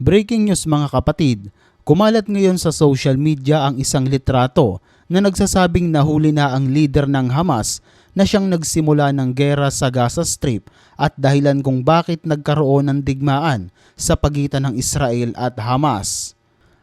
Breaking news mga kapatid, kumalat ngayon sa social media ang isang litrato na nagsasabing nahuli na ang leader ng Hamas na siyang nagsimula ng gera sa Gaza Strip at dahilan kung bakit nagkaroon ng digmaan sa pagitan ng Israel at Hamas.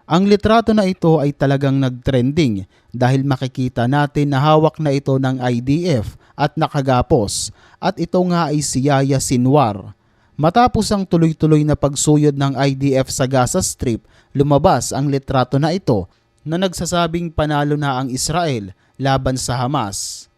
Ang litrato na ito ay talagang nagtrending dahil makikita natin na hawak na ito ng IDF at nakagapos at ito nga ay si Yaya Sinwar. Matapos ang tuloy-tuloy na pagsuyod ng IDF sa Gaza Strip, lumabas ang litrato na ito na nagsasabing panalo na ang Israel laban sa Hamas.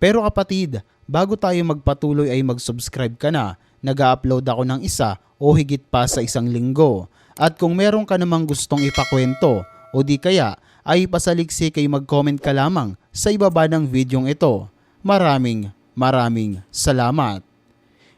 Pero kapatid, bago tayo magpatuloy ay mag-subscribe ka na. Nag-upload ako ng isa o higit pa sa isang linggo. At kung meron ka namang gustong ipakwento o di kaya ay pasaliksik ay mag-comment ka lamang sa ibaba ng videong ito. Maraming maraming salamat.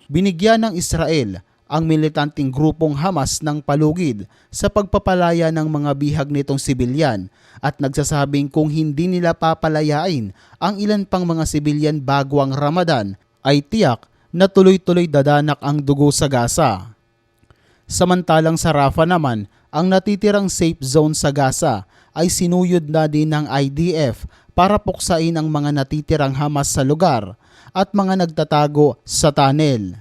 Binigyan ng Israel ang militanteng grupong Hamas ng palugid sa pagpapalaya ng mga bihag nitong sibilyan at nagsasabing kung hindi nila papalayain ang ilan pang mga sibilyan bago ang Ramadan ay tiyak na tuloy-tuloy dadanak ang dugo sa Gaza. Samantalang sa Rafah naman, ang natitirang safe zone sa Gaza ay sinuyod na din ng IDF para puksain ang mga natitirang Hamas sa lugar at mga nagtatago sa tunnel.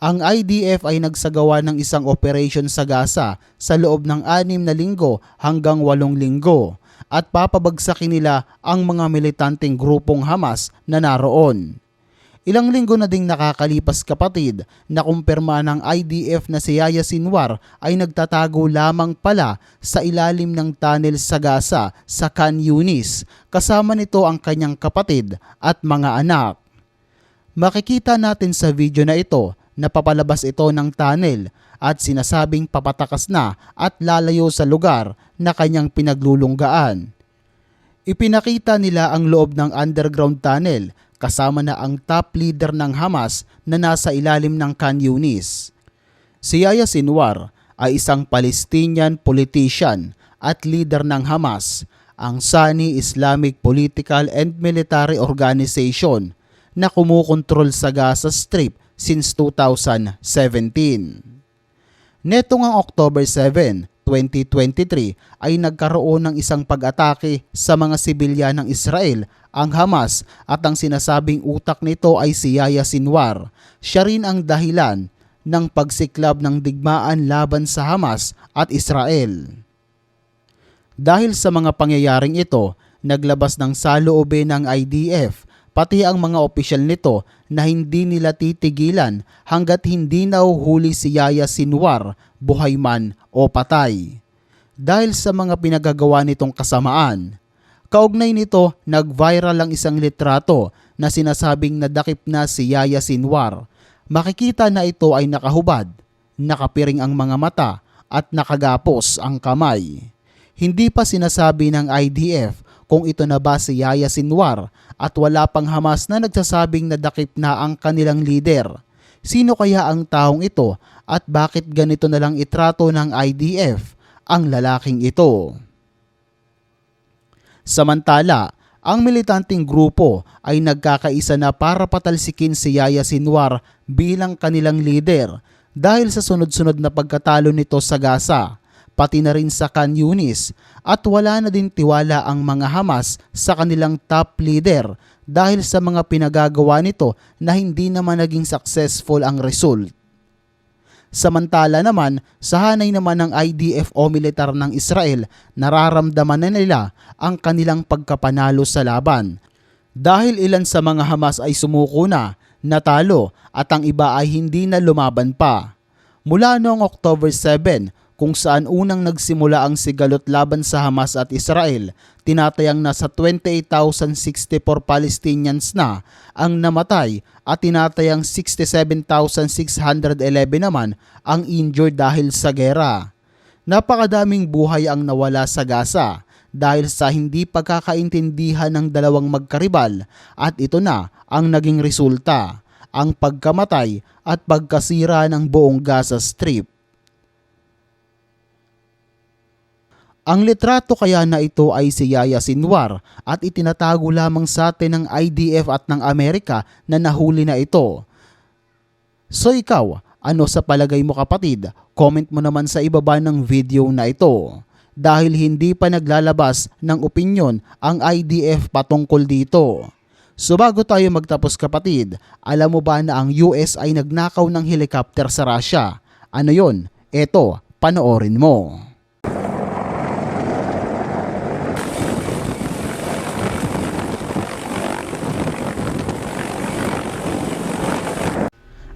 Ang IDF ay nagsagawa ng isang operation sa Gaza sa loob ng anim na linggo hanggang walong linggo at papabagsakin nila ang mga militanteng grupong Hamas na naroon. Ilang linggo na ding nakakalipas kapatid na kumpirma ng IDF na si Yaya Sinwar ay nagtatago lamang pala sa ilalim ng tunnel sa Gaza sa Khan Yunis. Kasama nito ang kanyang kapatid at mga anak. Makikita natin sa video na ito na papalabas ito ng tunnel at sinasabing papatakas na at lalayo sa lugar na kanyang pinaglulunggaan. Ipinakita nila ang loob ng underground tunnel kasama na ang top leader ng Hamas na nasa ilalim ng Khan Yunis. Si Yahya Sinwar ay isang Palestinian politician at leader ng Hamas, ang Sani Islamic Political and Military Organization na kumukontrol sa Gaza Strip since 2017. Netong ang October 7, 2023 ay nagkaroon ng isang pag-atake sa mga sibilyan ng Israel ang Hamas at ang sinasabing utak nito ay si Yahya Sinwar. Siya rin ang dahilan ng pagsiklab ng digmaan laban sa Hamas at Israel. Dahil sa mga pangyayaring ito, naglabas ng saloobin ng IDF pati ang mga opisyal nito na hindi nila titigilan hanggat hindi nahuhuli si Yaya Sinwar, buhay man o patay. Dahil sa mga pinagagawa nitong kasamaan, kaugnay nito nag-viral ang isang litrato na sinasabing nadakip na si Yaya Sinwar. Makikita na ito ay nakahubad, nakapiring ang mga mata at nakagapos ang kamay. Hindi pa sinasabi ng IDF kung ito na ba si Yaya Sinwar at wala pang Hamas na nagsasabing nadakip na ang kanilang leader. Sino kaya ang taong ito at bakit ganito na lang itrato ng IDF ang lalaking ito? Samantala, ang militanteng grupo ay nagkakaisa na para patalsikin si Yaya Sinwar bilang kanilang leader dahil sa sunod-sunod na pagkatalo nito sa Gaza pati na rin sa Khan Yunis at wala na din tiwala ang mga Hamas sa kanilang top leader dahil sa mga pinagagawa nito na hindi naman naging successful ang result. Samantala naman, sa hanay naman ng IDF o militar ng Israel, nararamdaman na nila ang kanilang pagkapanalo sa laban. Dahil ilan sa mga Hamas ay sumuko na, natalo at ang iba ay hindi na lumaban pa. Mula noong October 7, kung saan unang nagsimula ang sigalot laban sa Hamas at Israel, tinatayang nasa 28,064 Palestinians na ang namatay at tinatayang 67,611 naman ang injured dahil sa gera. Napakadaming buhay ang nawala sa Gaza dahil sa hindi pagkakaintindihan ng dalawang magkaribal at ito na ang naging resulta, ang pagkamatay at pagkasira ng buong Gaza Strip. Ang litrato kaya na ito ay si Yaya Sinwar at itinatago lamang sa atin ng IDF at ng Amerika na nahuli na ito. So ikaw, Ano sa palagay mo kapatid? Comment mo naman sa ibaba ng video na ito. Dahil hindi pa naglalabas ng opinyon ang IDF patungkol dito. So bago tayo magtapos kapatid, alam mo ba na ang US ay nagnakaw ng helicopter sa Russia? Ano yon? Eto, panoorin mo.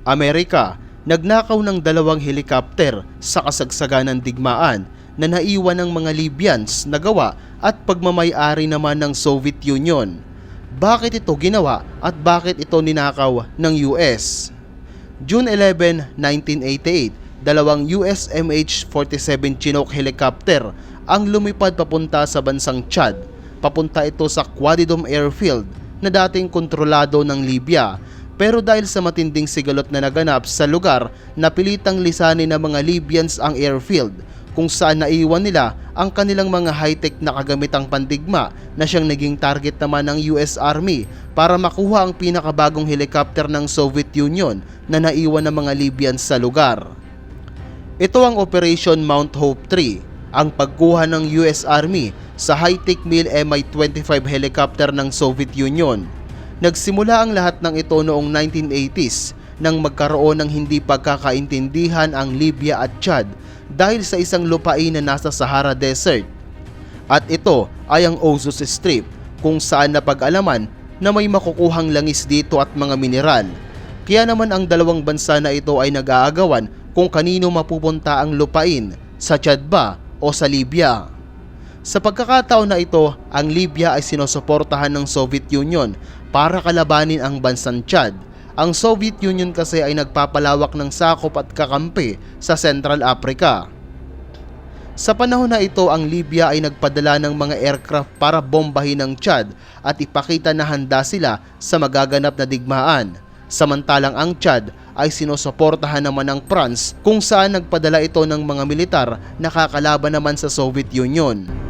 Amerika, nagnakaw ng dalawang helikopter sa kasagsagan ng digmaan na naiwan ng mga Libyans na gawa at pagmamayari naman ng Soviet Union. Bakit ito ginawa at bakit ito ninakaw ng US? June 11, 1988, dalawang US MH-47 Chinook helicopter ang lumipad papunta sa bansang Chad. Papunta ito sa Quadidom Airfield na dating kontrolado ng Libya pero dahil sa matinding sigalot na naganap sa lugar, napilitang lisanin ng mga Libyans ang airfield kung saan naiwan nila ang kanilang mga high-tech na kagamitang pandigma na siyang naging target naman ng US Army para makuha ang pinakabagong helicopter ng Soviet Union na naiwan ng mga Libyans sa lugar. Ito ang Operation Mount Hope 3, ang pagkuha ng US Army sa high-tech Mil Mi-25 helicopter ng Soviet Union. Nagsimula ang lahat ng ito noong 1980s nang magkaroon ng hindi pagkakaintindihan ang Libya at Chad dahil sa isang lupain na nasa Sahara Desert. At ito ay ang Ozus Strip kung saan napag-alaman na may makukuhang langis dito at mga mineral. Kaya naman ang dalawang bansa na ito ay nag-aagawan kung kanino mapupunta ang lupain, sa Chad ba o sa Libya. Sa pagkakataon na ito, ang Libya ay sinusuportahan ng Soviet Union para kalabanin ang bansang Chad. Ang Soviet Union kasi ay nagpapalawak ng sakop at kakampi sa Central Africa. Sa panahon na ito, ang Libya ay nagpadala ng mga aircraft para bombahin ang Chad at ipakita na handa sila sa magaganap na digmaan. Samantalang ang Chad ay sinusuportahan naman ng France kung saan nagpadala ito ng mga militar na kakalaban naman sa Soviet Union.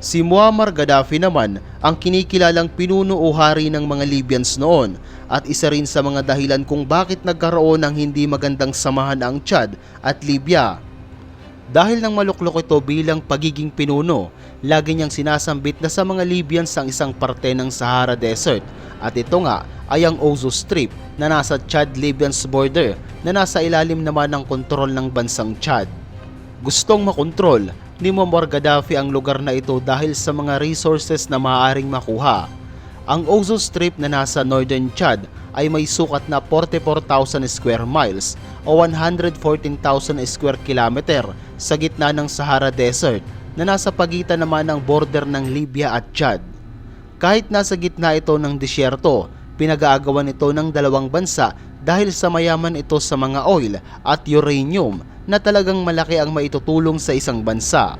Si Muammar Gaddafi naman ang kinikilalang pinuno o hari ng mga Libyans noon at isa rin sa mga dahilan kung bakit nagkaroon ng hindi magandang samahan ang Chad at Libya. Dahil nang maluklok ito bilang pagiging pinuno, lagi niyang sinasambit na sa mga Libyans ang isang parte ng Sahara Desert at ito nga ay ang Ozo Strip na nasa Chad-Libyans border na nasa ilalim naman ng kontrol ng bansang Chad. Gustong makontrol ni Muammar Gaddafi ang lugar na ito dahil sa mga resources na maaaring makuha. Ang Ozo Strip na nasa northern Chad ay may sukat na 44,000 square miles o 114,000 square kilometer sa gitna ng Sahara Desert na nasa pagitan naman ng border ng Libya at Chad. Kahit nasa gitna ito ng disyerto, pinag-aagawan ito ng dalawang bansa dahil sa mayaman ito sa mga oil at uranium na talagang malaki ang maitutulong sa isang bansa.